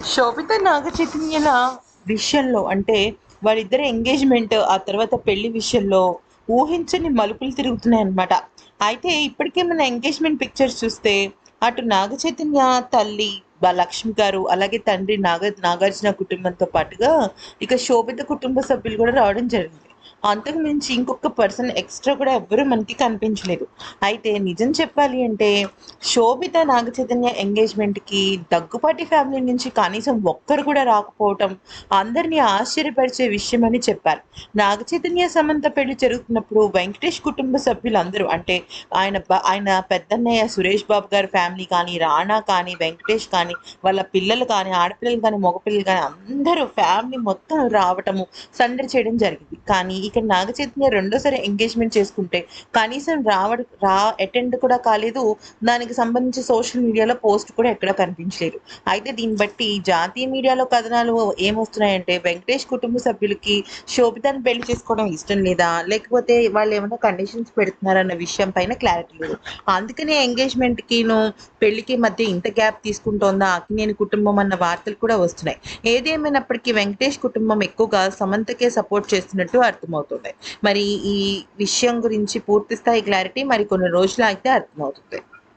శోభిత నాగ చైతన్యల విషయంలో అంటే వాళ్ళిద్దరి ఎంగేజ్మెంట్ ఆ తర్వాత పెళ్ళి విషయంలో ఊహించని మలుపులు తిరుగుతున్నాయి అన్నమాట అయితే ఇప్పటికే మన ఎంగేజ్మెంట్ పిక్చర్స్ చూస్తే అటు నాగ చైతన్య తల్లి లక్ష్మి గారు అలాగే తండ్రి నాగ నాగార్జున కుటుంబంతో పాటుగా ఇక శోభిత కుటుంబ సభ్యులు కూడా రావడం జరిగింది. అంతకు మించి ఇంకొక పర్సన్ ఎక్స్ట్రా కూడా ఎవ్వరూ మనకి కనిపించలేదు. అయితే నిజం చెప్పాలి అంటే శోభిత నాగ చైతన్య ఎంగేజ్మెంట్కి దగ్గుపాటి ఫ్యామిలీ నుంచి కనీసం ఒక్కరు కూడా రాకపోవటం అందరినీ ఆశ్చర్యపరిచే విషయం అని చెప్పారు. నాగ చైతన్య సమంత పెళ్ళి జరుగుతున్నప్పుడు వెంకటేష్ కుటుంబ సభ్యులందరూ అంటే ఆయన ఆయన పెద్దన్నయ్య సురేష్ బాబు గారి ఫ్యామిలీ కానీ రాణా కానీ వెంకటేష్ కానీ వాళ్ళ పిల్లలు కానీ ఆడపిల్లలు కానీ మగపిల్లలు కానీ అందరూ ఫ్యామిలీ మొత్తం రావటము సందడి చేయడం జరిగింది. కానీ ఇక్కడ నాగ చైతన్య రెండోసారి ఎంగేజ్మెంట్ చేసుకుంటే కనీసం రావడ రా అటెండ్ కూడా కాలేదు. దానికి సంబంధించి సోషల్ మీడియాలో పోస్ట్ కూడా ఎక్కడ కనిపించలేదు. అయితే దీన్ని బట్టి జాతీయ మీడియాలో కథనాలు ఏమొస్తున్నాయంటే వెంకటేష్ కుటుంబ సభ్యులకి శోభితాన్ని పెళ్ళి చేసుకోవడం ఇష్టం లేదా? లేకపోతే వాళ్ళు ఏమైనా కండిషన్స్ పెడుతున్నారన్న విషయం పైన క్లారిటీ లేదు. అందుకనే ఎంగేజ్మెంట్ కిను పెళ్ళికి మధ్య ఇంత గ్యాప్ తీసుకుంటోందా? అక్కినేని కుటుంబం అన్న వార్తలు కూడా వస్తున్నాయి. ఏదేమైనప్పటికీ వెంకటేష్ కుటుంబం ఎక్కువగా సమంతకే సపోర్ట్ చేస్తున్నట్టు అర్థం అర్థమవుతుంది. మరి ఈ విషయం గురించి పూర్తి స్థాయి క్లారిటీ మరి కొన్ని రోజులు అయితే అర్థమవుతుంది.